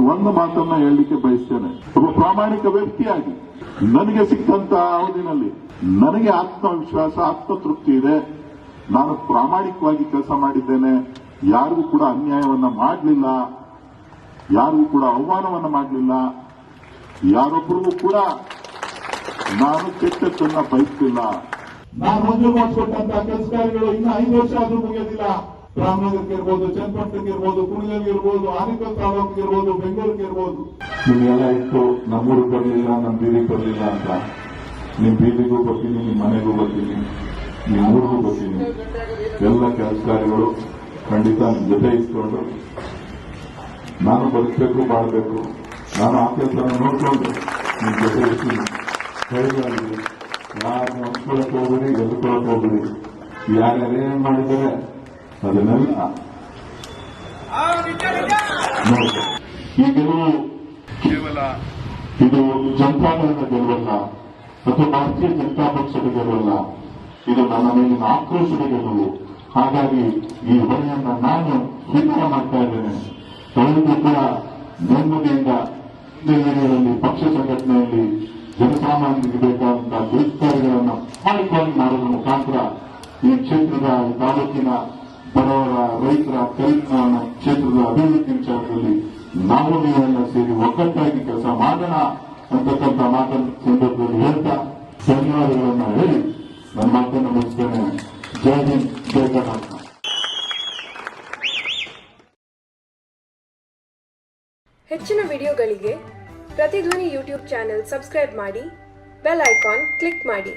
ನಾನು ಒಂದು ಮಾತನ್ನ ಹೇಳಲಿಕ್ಕೆ ಬಯಸ್ತೇನೆ. ಒಬ್ಬ ಪ್ರಾಮಾಣಿಕ ವ್ಯಕ್ತಿಯಾಗಿ ನನಗೆ ಸಿಕ್ಕಂತ ಅವಧಿನಲ್ಲಿ ನನಗೆ ಆತ್ಮವಿಶ್ವಾಸ, ಆತ್ಮತೃಪ್ತಿ ಇದೆ. ನಾನು ಪ್ರಾಮಾಣಿಕವಾಗಿ ಕೆಲಸ ಮಾಡಿದ್ದೇನೆ. ಯಾರಿಗೂ ಕೂಡ ಅನ್ಯಾಯವನ್ನ ಮಾಡಲಿಲ್ಲ. ಯಾರಿಗೂ ಕೂಡ ಅವಮಾನವನ್ನ ಮಾಡಲಿಲ್ಲ. ಯಾರೊಬ್ಬರಿಗೂ ಕೂಡ ನಾನು ಕೆಟ್ಟದ್ದನ್ನ ಬಯಸ್ತಿಲ್ಲ ನಾನು ಮಂಜೂರು ಮಾಡಿಸ್ಕೊಟ್ಟಂತ ಕೆಲಸ ಕಾರ್ಯಗಳು ಇನ್ನು ಐದು ವರ್ಷ ಆದರೂ ಮುಗಿಯೋದಿಲ್ಲ. ರಾಮನಗರಕ್ಕೆ ಇರ್ಬೋದು ಚನ್ನಪಟ್ಟಣಕ್ಕೆ ಇರ್ಬೋದು ಕುಣಿಗಲ್ಗೆ ಇರ್ಬೋದು ಆನೇಕಲ್ ತಾಲೂಕಿಗೆ ಇರ್ಬೋದು ಬೆಂಗಳೂರಿಗೆ ಇರ್ಬೋದು ನಿಮಗೆಲ್ಲ ಇತ್ತು, ನಮ್ಮೂರು ಬರಲಿಲ್ಲ ನಮ್ಮ ಬೀದಿಗೆ ಬರಲಿಲ್ಲ ಅಂತ. ನಿಮ್ ಬೀದಿಗೂ ಬರ್ತೀನಿ ನಿಮ್ಮ ಮನೆಗೂ ಬರ್ತೀನಿ ನಿಮ್ ಊರಿಗೂ ಬರ್ತೀನಿ ಎಲ್ಲ ಕೆಲಸ ಕಾರ್ಯಗಳು ಖಂಡಿತ ನಿಮ್ ಜೊತೆ ಇಟ್ಕೊಂಡು ನಾನು ಬದುಕಬೇಕು ಮಾಡಬೇಕು ನಾನು ಆ ಕೆಲಸ ನೋಡ್ಕೊಂಡು ನಿಮ್ ಜೊತೆ ಇರ್ತೀನಿ. ಯಾರು ಹಂಚ್ಕೊಳಕ್ ಹೋಗ್ಬೇಡಿ ಎದ್ಕೊಳಕ್ ಹೋಗ್ಬೇಡಿ. ಯಾರ್ಯಾರೇನ್ ಮಾಡಿದ್ದಾರೆ ಅದನ್ನೆಲ್ಲ ಈ ಗೆಲುವು ಕೇವಲ ಇದು ಜನತಾದಳದ ಗೆಲುವಲ್ಲ ಮತ್ತು ಭಾರತೀಯ ಜನತಾ ಪಕ್ಷದ ಗೆಲುವಲ್ಲ ಇದು ನನ್ನ ಮೇಲಿನ ಆಕ್ರೋಶದ ಗೆಲುವು ಹಾಗಾಗಿ ಈ ಹೊಣೆಯನ್ನ ನಾನು ಸ್ವೀಕಾರ ಮಾಡ್ತಾ ಇದ್ದೇನೆ ಕೂಡ ನೆಮ್ಮದಿಯಿಂದ ಹಿನ್ನೆಲೆಯಲ್ಲಿ ಪಕ್ಷ ಸಂಘಟನೆಯಲ್ಲಿ ಜನಸಾಮಾನ್ಯರಿಗೆ ಬೇಕಾದಂತಹ ದುಷ್ಕಾರ್ಯಗಳನ್ನು ಮಾಡಿಕೊಂಡು ಮಾಡುವ ಮುಖಾಂತರ ಈ ಕ್ಷೇತ್ರದ ತಾಲೂಕಿನ ಬಡವರ, ರೈತರ ಕಲ್ಯಾಣ ಕ್ಷೇತ್ರದ ಅಭಿವೃದ್ಧಿ ವಿಚಾರದಲ್ಲಿ ನಾವು ನೀವೆಲ್ಲ ಸೇರಿ ಒಗ್ಗಟ್ಟಾಗಿ ಕೆಲಸ ಮಾಡೋಣ ಅಂತಕ್ಕಂಥ ಮಾತನ್ನ ಸಂದರ್ಭದಲ್ಲಿ ಹೇಳ್ತಾ ಧನ್ಯವಾದಗಳನ್ನು ಹೇಳಿ ನನ್ನ ಮಾತನ್ನು ಮುಗಿಸ್ತೇನೆ. ಜೈ ಹಿಂದ್, ಜೈ ಕರ್ನಾಟಕ. ಹೆಚ್ಚಿನ ವಿಡಿಯೋಗಳಿಗೆ ಪ್ರತಿಧ್ವನಿ ಯೂಟ್ಯೂಬ್ ಚಾನೆಲ್ ಸಬ್ಸ್ಕ್ರೈಬ್ ಮಾಡಿ, ಬೆಲ್ ಐಕಾನ್ ಕ್ಲಿಕ್ ಮಾಡಿ.